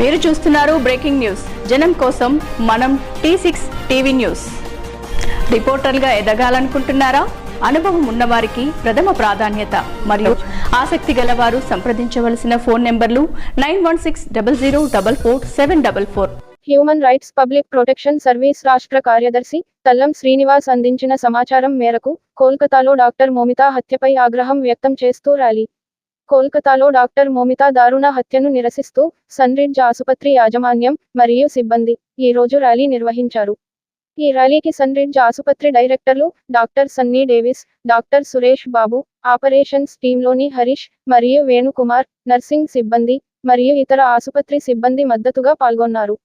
మీరు చూస్తున్నారు breaking news. జనం కోసం మనం టీ సిక్స్ టీవీ న్యూస్. రిపోర్టర్గా ఎదగాలనుకుంటున్నారా? అనుభవం ఉన్నవారికి ప్రథమ ప్రాధాన్యత మరియు ఆసక్తి గలవారు సంప్రదించవలసిన ఫోన్ నెంబర్లు nine one six double zero double four seven double four. Human rights public protection service రాష్ట్ర కార్యదర్శి తల్లం శ్రీనివాస్ అందించిన సమాచారం మేరకు కోల్కతాలో డాక్టర్ మోమితా హత్యపై ఆగ్రహం వ్యక్తం చేస్తూ ర్యాలీ. కోల్కతాలో డాక్టర్ మోమితా దారుణ హత్యను నిరసిస్తూ సన్రిడ్జ్ ఆసుపత్రి యాజమాన్యం మరియు సిబ్బంది ఈ రోజు ర్యాలీ నిర్వహించారు. ఈ ర్యాలీకి సన్రిడ్జ్ ఆసుపత్రి డైరెక్టర్లు doctor Sunny Davis doctor Suresh Babu operations టీంలోని Harish మరియు వేణుకుమార్ నర్సింగ్ సిబ్బంది మరియు ఇతర ఆసుపత్రి సిబ్బంది మద్దతుగా పాల్గొన్నారు.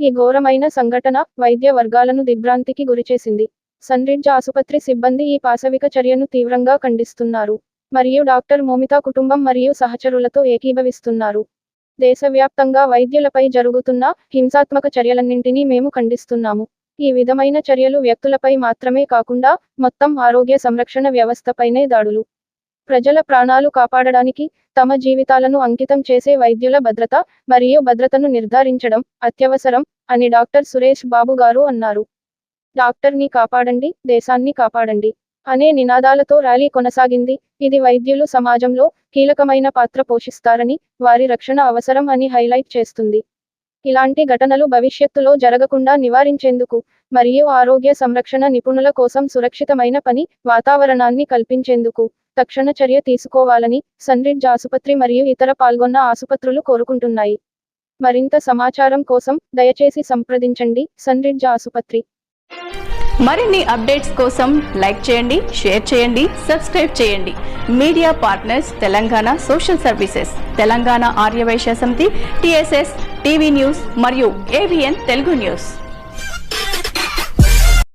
ఈ ఘోరమైన సంఘటన వైద్య వర్గాలను దిగ్భ్రాంతికి గురిచేసింది. సన్రిడ్జ్ ఆసుపత్రి సిబ్బంది ఈ పాశవిక చర్యను తీవ్రంగా ఖండిస్తున్నారు. మరియు డాక్టర్ మోమితా కుటుంబం మరియు సహచరులతో ఏకీభవిస్తున్నారు. దేశవ్యాప్తంగా వైద్యులపై జరుగుతున్న హింసాత్మక చర్యలన్నింటినీ మేము ఖండిస్తున్నాము. ఈ విధమైన చర్యలు వ్యక్తులపై మాత్రమే కాకుండా మొత్తం ఆరోగ్య సంరక్షణ వ్యవస్థపైనే దాడులు. ప్రజల ప్రాణాలు కాపాడడానికి తమ జీవితాలను అంకితం చేసే వైద్యుల భద్రత మరియు భద్రతను నిర్ధారించడం అత్యవసరం అని డాక్టర్ సురేష్ బాబు గారు అన్నారు. డాక్టర్ని కాపాడండి దేశాన్ని కాపాడండి. అనే నినాదాలతో ర్యాలీ కొనసాగింది. ఇది వైద్యులు సమాజంలో కీలకమైన పాత్ర పోషిస్తారని వారి రక్షణ అవసరం అని హైలైట్ చేస్తుంది. ఇలాంటి ఘటనలు భవిష్యత్తులో జరగకుండా నివారించేందుకు మరియు ఆరోగ్య సంరక్షణ నిపుణుల కోసం సురక్షితమైన పని వాతావరణాన్ని కల్పించేందుకు తక్షణ చర్య తీసుకోవాలని సన్రిడ్జ్ ఆసుపత్రి మరియు ఇతర పాల్గొన్న ఆసుపత్రులు కోరుకుంటున్నాయి. మరింత సమాచారం కోసం దయచేసి సంప్రదించండి సన్రిడ్జ్ ఆసుపత్రి మరిన్ని అప్డేట్స్ కోసం లైక్ చేయండి షేర్ చేయండి సబ్స్క్రైబ్ చేయండి. Media partners Telangana social services Telangana Aryavysya Samithi TSS TV news మరియు ఏవిఎన్ తెలుగు న్యూస్.